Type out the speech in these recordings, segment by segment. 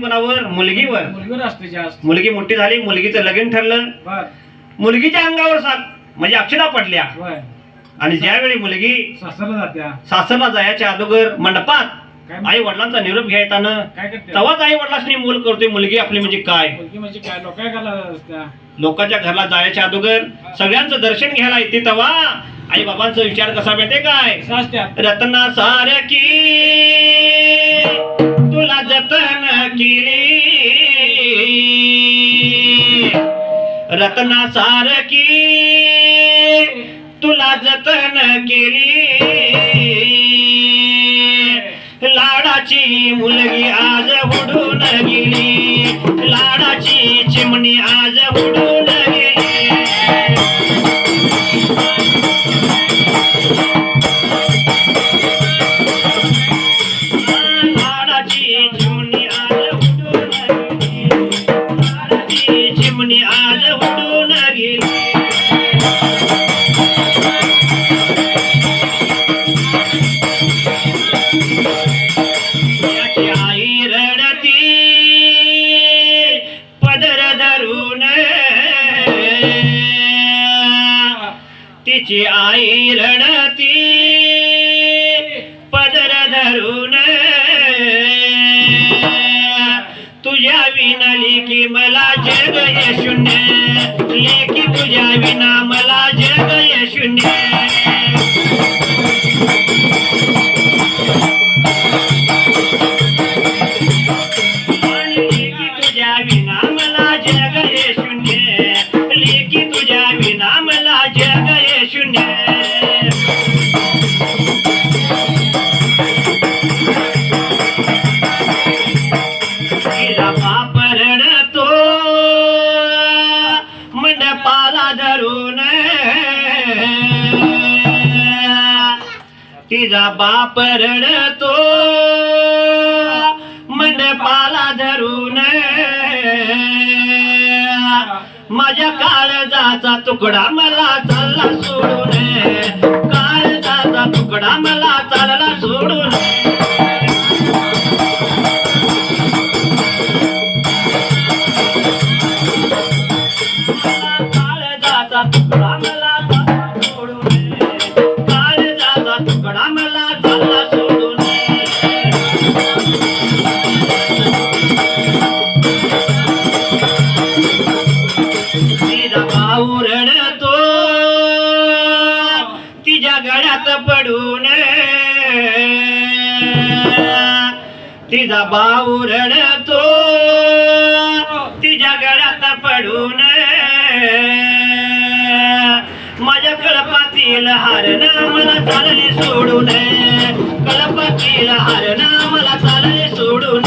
कोणावर मुलगीवर. मुलगीवर असते जास्त. मुलगी मोठी झाली मुलगीचं लगीन ठरलं. बर. मुलगीच्या अंगावर सात म्हणजे अक्षरा पडल्या. होय. आणि ज्यावेळी मुलगी सासरला जात्या. सासरला जायच्या अगोदर मंडपात काय आई वडिलांचा निरोप घ्यायताना काय करते? तेव्हाच आई वडिलांनी मूल करतोय मुलगी आपली म्हणजे काय? मुलगी म्हणजे काय? लोक काय करायला असत्या. लोकांच्या घरला जायच्या अगोदर सगळ्यांचं दर्शन घ्यायला येते तेव्हा आई बाबांचा विचार कसा माहितीये काय? रत्ना सारखी तुला जतन केली रत्ना सारखी तुला जतन केली. लाडाची मुलगी आज उडून गेली. लाडाची चिमणी आज उडून तिची आई रडती. पदर धरून. तुझ्या विना लेखी मला जग शून्य. लेखी तुझ्या विना धरून तिचा बाप रडतो. मंडपाला धरून. माझ्या काळजाचा तुकडा मला चालला सोडून. तिचा भाऊ रडतो. तिच्या गळ्यात पडून. माझ्या कळपातील हारण मला चालली सोडून. कळपातील हारण मला चालली सोडून.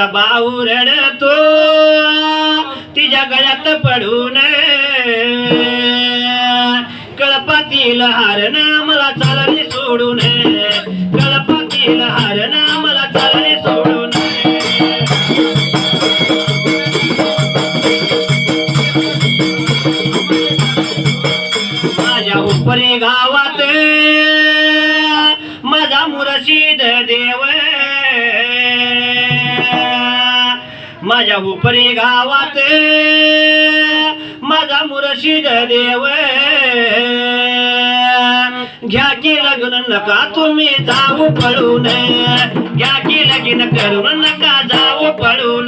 तिचा भाऊ रडतो तिच्या गळ्यात पडून. कळपातील हारण मला चालली सोडून. कळपातील हारण मला चालली सोडून. माझ्या उपरी गावात माझा मुरशीद देव माझ्या उपरी गावात. माझा मुरशीद देव. घ्या की लग्न नका तुम्ही जाऊ पळून घ्या की लगीन करून नका जाऊ पळून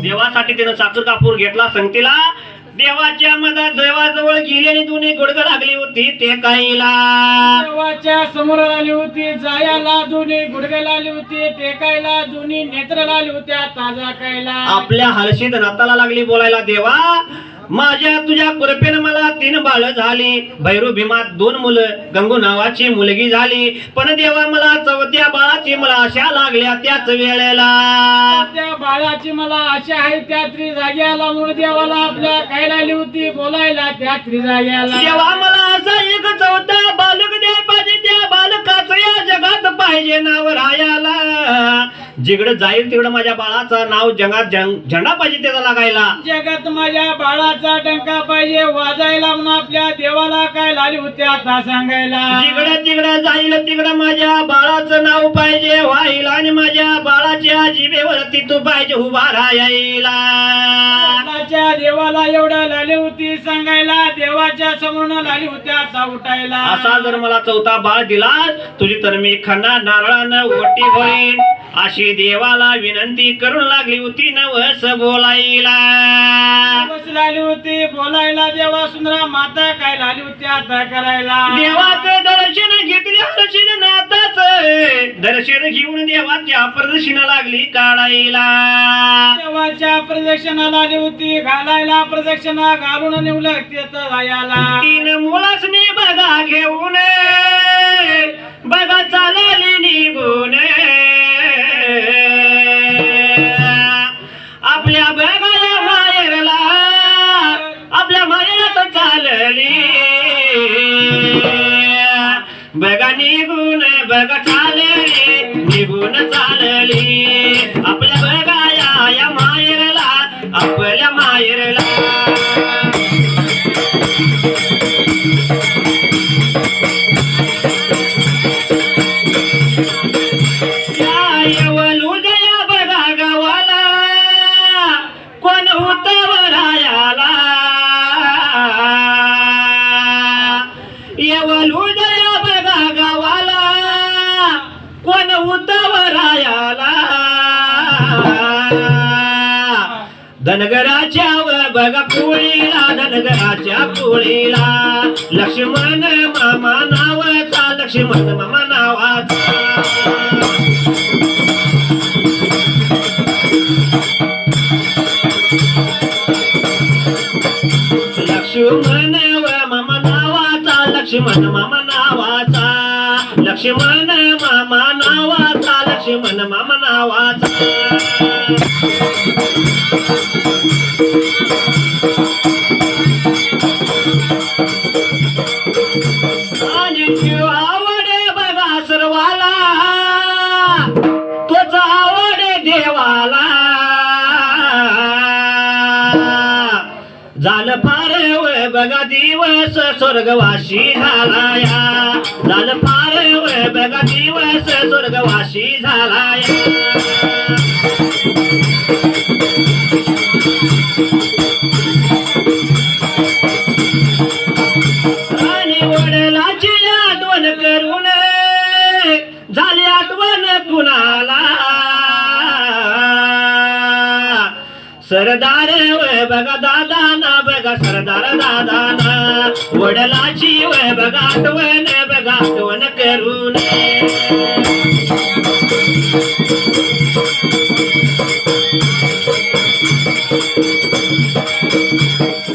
देवासाठी तिनं साखर कापूर घेतला संगतीला. देवाच्या मधात देवाजवळ गेली आणि दोन्ही गुडघ लागली होती ते काहीला देवाच्या समोर आली होती जायाला दोन्ही गुडघ्याला आली होती टेकायला दोन्ही नेत्राला आली होत्या ताजा कायला आपल्या हलशीत नाताला लागली बोलायला देवा माझ्या तुझ्या कृपेनं मला तीन बाळ झाली. भैरू भीमात दोन मुलं गंगू नावाची मुलगी झाली. पण देवा मला चौथ्या बाळाची मला आशा लागल्या त्याच वेळेला. त्या बाळाची मला आशा आहे त्या त्रि जागी आला म्हणून देवाला आपल्या काय लागली होती बोलायला त्या त्रि जागी आला देवा मला असा एक चौथा बालक द्या पाहिजे त्या बालकाचं या जगात पाहिजे नाव रायाला. जिकडं जाईल तिकडं माझ्या बाळाचं नाव जगात जंग- झेंडा पाहिजे त्याचा लागायला. जगात माझ्या बाळाचा टंका पाहिजे वाजायला म्हणून आपल्या देवाला काय लागली होती आता सांगायला. जिकडं तिकडं जाईल तिकडं माझ्या बाळाचं नाव पाहिजे व्हायला आणि माझ्या बाळाच्या जिभेवरती तू पाहिजे उभा राहायला. बाळाच्या देवाला एवढं लाली होती सांगायला देवाच्या समोर लाली होती आता उठायला. असा जर मला चौथा बाळ दिला तुझी तर मी खन्ना नारळानं ओटी होईन. अशी देवाला विनंती करून लागली होती नवस बोलायला. लाली होती बोलायला देवा सुंदरा माता काय लाली होती आता करायला? देवाचं दर्शन घेतले हर्षिन नाताच दर्शन घेऊन देवाच्या प्रदर्शना लागली काढायला. देवाच्या प्रदक्षिणा लाली होती घालायला प्रदक्षिणा घालून निवलं तिथं जायला. तीन मुलासनी बघा घेऊन. धनगराच्या बघा पोळीला धनगराच्या पोळीला. लक्ष्मण मामा नावाचा लक्ष्मण मामा नावाचा. लक्ष्मण मामा नावाचा लक्ष्मण मामा लक्ष्मण मामा नावाचा लक्ष्मण मामा नावाचा. आणि झालं फार वय बघा दिवस स्वर्गवाशी झालाया. झालं फार वय बघा दिवस स्वर्गवाशी झाला सरदार वय बघा दादा ना बघा सरदार दादा ना. वडलाची वय बघा आठवण बघा आठवण करून.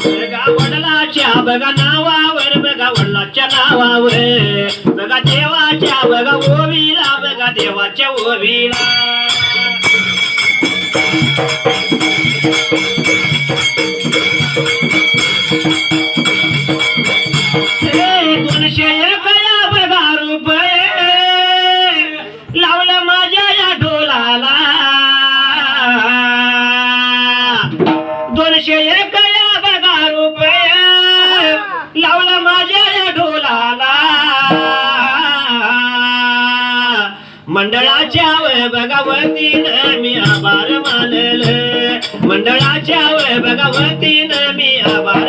बघा वडिलाच्या बघा नावावर बघा वडलाच्या नावावर. बघा देवाच्या बघा ओवीला बघा देवाच्या ओवीला. हे दोनशे मंडळाच्या वय भगवतीनं मी आभार मानल. मंडळाच्या वय भगवतीनं मी आभार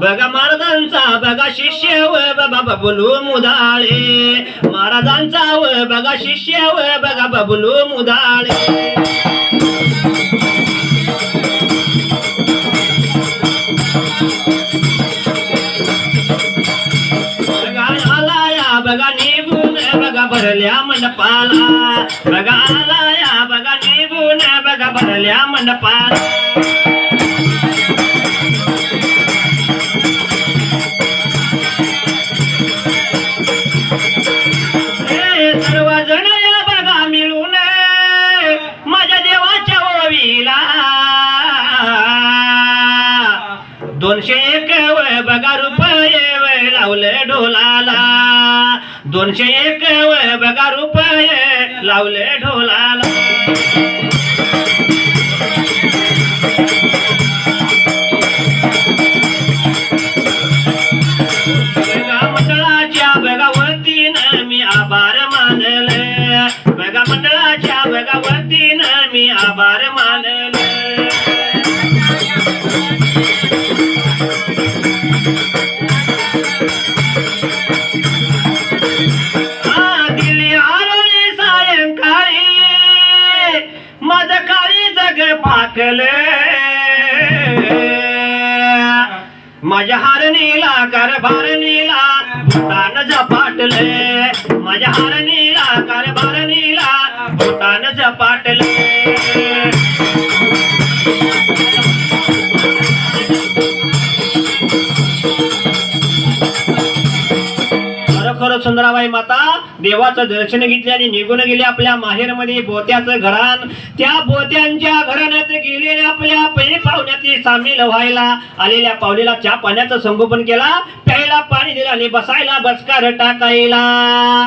बघा महाराजांचा बघा शिष्य व बाबा बबलू मुदाळे. महाराजांचा व बघा शिष्य व बघा बबलू मुदाळे. बघा आलाया बघा निघून बघा भरल्या मंडपाला. बघा आलाया बघा निघून बघा भरल्या मंडपाला. दोनशे एक बघा रुपये लावले ढोलाला. बघा मंडळाच्या मी आभार मानले. बघा मंडळाच्या बघावतीनं मी आभार मान सुंदराबाई माता देवाचं दर्शन घेतले आणि निघून गेले आपल्या माहेरमध्ये बोत्याचं घरान त्या बोत्यांच्या घराण्यात गेले आपल्या पहिले पाहुण्यात सामील व्हायला आलेल्या पाहुणीला चहा पाण्याचं संगोपन केला. प्यायला पाणी दिलं आणि बसायला बसकार टाकायला.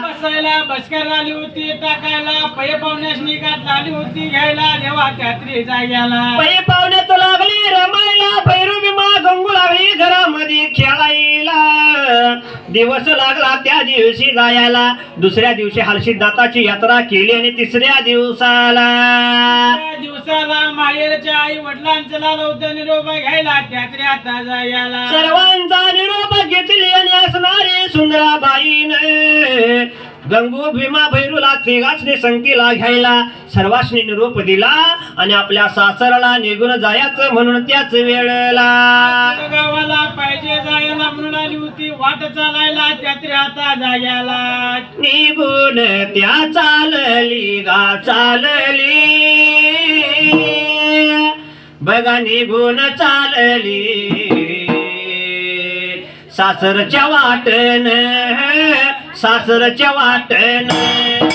बसायला बसकर आली होती टाकायला. पै पाहुण्यास निघात आली होती घ्यायला. देवा त्यात्री जाग्याला. पै पाहुण्यात लागली रमायला. भैरू भीमा गंगू लागली घरामध्ये खेळायला. दिवस लागला त्या दिवशी जायला. दुसऱ्या दिवशी हलसिद्धाताची यात्रा केली आणि तिसऱ्या दिवसाला दिवसाला माहेरच्या आई वडिलांचा लावतं निरोप घ्यायला त्यात्री आता जायला. सर्वांचा निरोप घेतली आणि असणारी सुंदराबाईने गंगू भीमा भैरूला तिघाचने संगतीला घ्यायला सर्वांनी निरोप दिला आणि आपल्या सासराला निघून जायचं म्हणून त्याच वेळेला. गावाला पाहिजे जायला म्हणून आली होती वाट चालायला त्यात्री आता जाग्याला. निघून त्या चालली गा चालली. बघा निघून चालली. सासरच्या वाटन सासरच्या वाटेने.